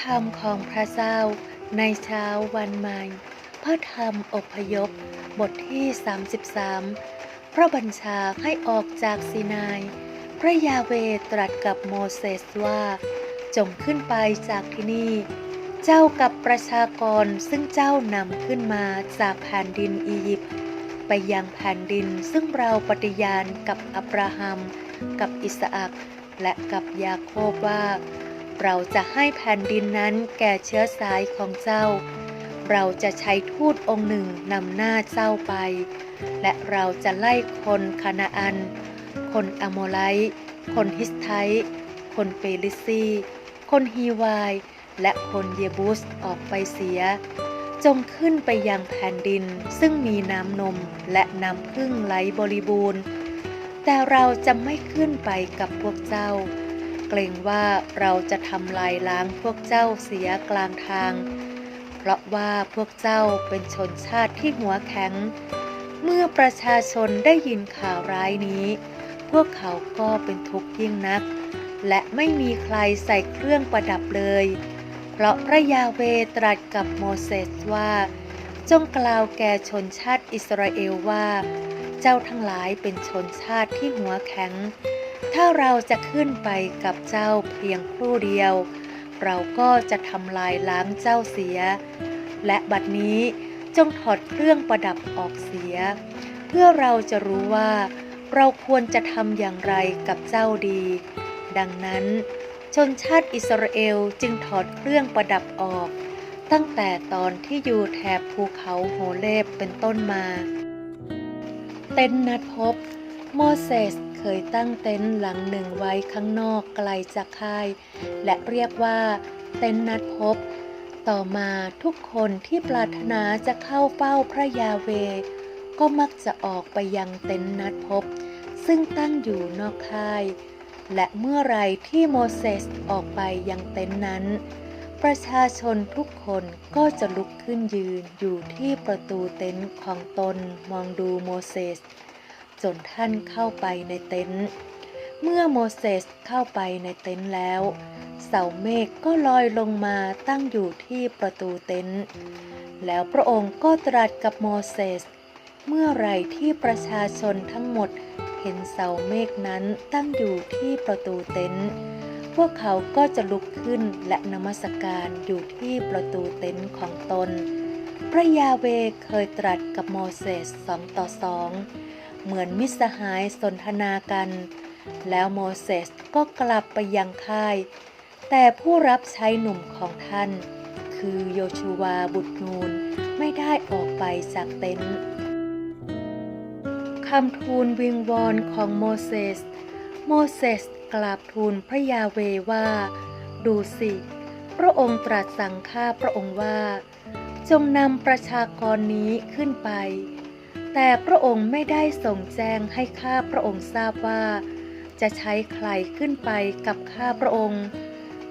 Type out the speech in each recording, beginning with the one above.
คำของพระเจ้าในเช้าวันใหม่ พระธรรมอพยพ บทที่ 33 พระบัญชาให้ออกจากซีนาย พระยาเวตรัสกับโมเสสว่า จงขึ้นไปจากที่นี่ เจ้ากับประชากรซึ่งเจ้านำขึ้นมาจากแผ่นดินอียิปต์ไปยังแผ่นดินซึ่งเราปฏิญาณกับอับราฮัม กับอิสอักและกับยาโคบว่า เราจะให้แผ่นดินนั้นแก่เชื้อสายของเจ้า เราจะใช้ทูตองค์หนึ่งนำหน้าเจ้าไป และเราจะไล่คนคานาอัน คนอโมไลคนฮิสไทต์คนเปลิซีคนฮีวาย และคนเยบุสออกไปเสีย จงขึ้นไปยังแผ่นดินซึ่งมีน้ำนมและน้ำพึ่งไหลบริบูรณ์ แต่เราจะไม่ขึ้นไปกับพวกเจ้า เกรงว่าเราจะทำลายล้างพวกเจ้าเสียกลางทาง เพราะว่าพวกเจ้าเป็นชนชาติที่หัวแข็ง เมื่อประชาชนได้ยินข่าวร้ายนี้ พวกเขาก็เป็นทุกข์ยิ่งนัก และไม่มีใครใส่เครื่องประดับเลย เพราะพระยาเวตรัสกับโมเสสว่า จงกล่าวแก่ชนชาติอิสราเอลว่า เจ้าทั้งหลายเป็นชนชาติที่หัวแข็ง ถ้าเราจะขึ้นไปกับเจ้าเพียงครู่เดียว เราก็จะทำลายล้างเจ้าเสีย และบัดนี้จงถอดเครื่องประดับออกเสีย เพื่อเราจะรู้ว่าเราควรจะทำอย่างไรกับเจ้าดี ดังนั้น ชนชาติอิสราเอลจึงถอดเครื่องประดับออก ตั้งแต่ตอนที่อยู่แถบภูเขาโฮเลบเป็นต้นมา เต็นนัดพบ โมเสส เคยตั้งเต็นท์หลังหนึ่งไว้ข้างนอกไกลจากค่าย และเรียกว่าเต็นท์นัดพบ ต่อมาทุกคนที่ปรารถนาจะเข้าเฝ้าพระยาเว ก็มักจะออกไปยังเต็นท์นัดพบ ซึ่งตั้งอยู่นอกค่าย และเมื่อไรที่โมเสสออกไปยังเต็นท์นั้น ประชาชนทุกคนก็จะลุกขึ้นยืนอยู่ที่ประตูเต็นท์ของตนมองดูโมเสส จนท่านเข้าไปในเต็นท์เมื่อโมเสสเข้าไปในเต็นท์แล้ว เสาเมฆก็ลอยลงมาตั้งอยู่ที่ประตูเต็นท์แล้วพระองค์ก็ตรัสกับโมเสส เมื่อไรที่ประชาชนทั้งหมดเห็นเสาเมฆนั้นตั้งอยู่ที่ประตูเต็นท์พวกเขาก็จะลุกขึ้นและนมัสการอยู่ที่ประตูเต็นท์ของตน พระยาเวเคยตรัสกับโมเสสสองต่อสอง เหมือนมิสหายสนทนากัน แล้วโมเสสก็กลับไปยังค่าย แต่ผู้รับใช้หนุ่มของท่าน คือโยชูวาบุตรนูนไม่ได้ออกไปจากเต็นท์คำทูลวิงวอนของโมเสส โมเสสกราบทูลพระยาเวว่า ดูสิ พระองค์ตรัสสั่งข้าพระองค์ว่า จงนำประชากรนี้ขึ้นไป แต่พระองค์ไม่ได้ส่งแจ้งให้ข้าพระองค์ทราบว่า จะใช้ใครขึ้นไปกับข้าพระองค์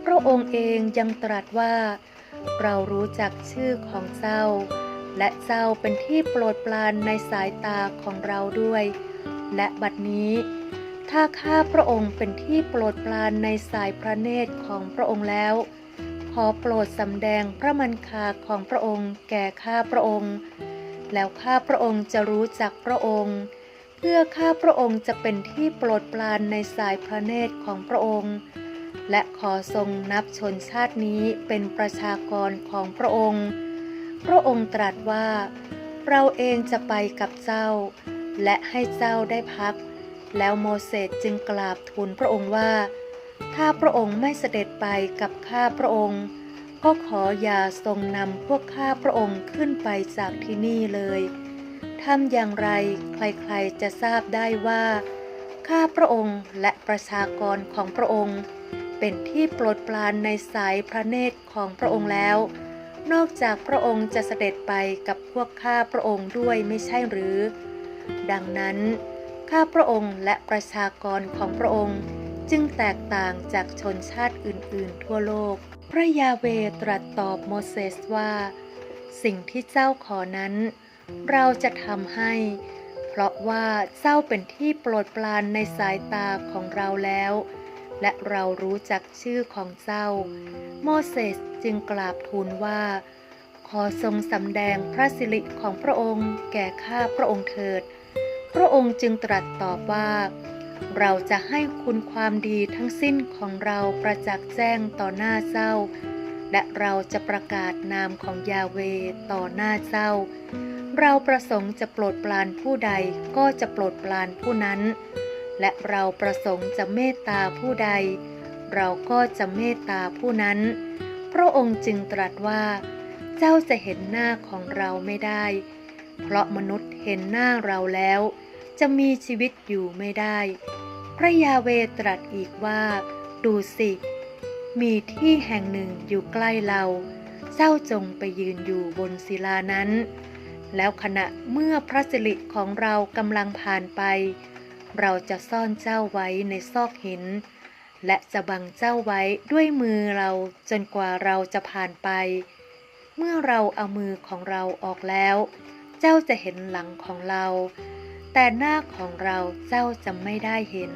พระองค์เองยังตรัสว่า เรารู้จักชื่อของเจ้า และเจ้าเป็นที่โปรดปรานในสายตาของเราด้วย และบัดนี้ถ้าข้าพระองค์เป็นที่โปรดปรานในสายพระเนตรของพระองค์แล้ว ขอโปรดสำแดงพระมันคาของพระองค์แก่ข้าพระองค์ แล้วข้าพระองค์จะรู้จักพระองค์ เพื่อข้าพระองค์จะเป็นที่โปรดปรานในสายพระเนตรของพระองค์ และขอทรงนับชนชาตินี้เป็นประชากรของพระองค์ พระองค์ตรัสว่า เราเองจะไปกับเจ้า และให้เจ้าได้พัก แล้วโมเสสจึงกราบทูลพระองค์ว่า ถ้าพระองค์ไม่เสด็จไปกับข้าพระองค์ ก็ขออย่าทรงนำพวกข้าพระองค์ขึ้นไปจากที่นี่เลยทำอย่างไรใครๆจะทราบได้ว่าข้าพระองค์และประชากรของพระองค์ เป็นที่โปรดปรานในสายพระเนตรของพระองค์แล้ว นอกจากพระองค์จะเสด็จไปกับพวกข้าพระองค์ด้วยไม่ใช่หรือ ดังนั้นข้าพระองค์และประชากรของพระองค์ จึงแตกต่างจากชนชาติอื่น ๆ ทั่วโลก พระยาเวตรัสตอบโมเสสว่า สิ่งที่เจ้าขอนั้น เราจะทำให้ เพราะว่าเจ้าเป็นที่โปรดปรานในสายตาของเราแล้ว และเรารู้จักชื่อของเจ้า โมเสสจึงกราบทูลว่า ขอทรงสำแดงพระสิริของพระองค์แก่ข้าพระองค์เถิด พระองค์จึงตรัสตอบว่า เราจะให้คุณความดีทั้งสิ้นของเราประจักษ์แจ้งต่อหน้าเจ้า และเราจะประกาศนามของยาเวต่อหน้าเจ้า เราประสงค์จะโปรดปรานผู้ใดก็จะโปรดปรานผู้นั้น และเราประสงค์จะเมตตาผู้ใด เราก็จะเมตตาผู้นั้น พระองค์จึงตรัสว่า เจ้าจะเห็นหน้าของเราไม่ได้ เพราะมนุษย์เห็นหน้าเราแล้ว จะมีชีวิตอยู่ไม่ได้ พระยาเวตรัสอีกว่า ดูสิ มีที่แห่งหนึ่งอยู่ใกล้เรา เจ้าจงไปยืนอยู่บนศิลานั้น แล้วขณะเมื่อพระสิริของเรากำลังผ่านไป เราจะซ่อนเจ้าไว้ในซอกหิน และจะบังเจ้าไว้ด้วยมือเราจนกว่าเราจะผ่านไป เมื่อเราเอามือของเราออกแล้ว เจ้าจะเห็นหลังของเรา แต่หน้าของเราเจ้าจะไม่ได้เห็น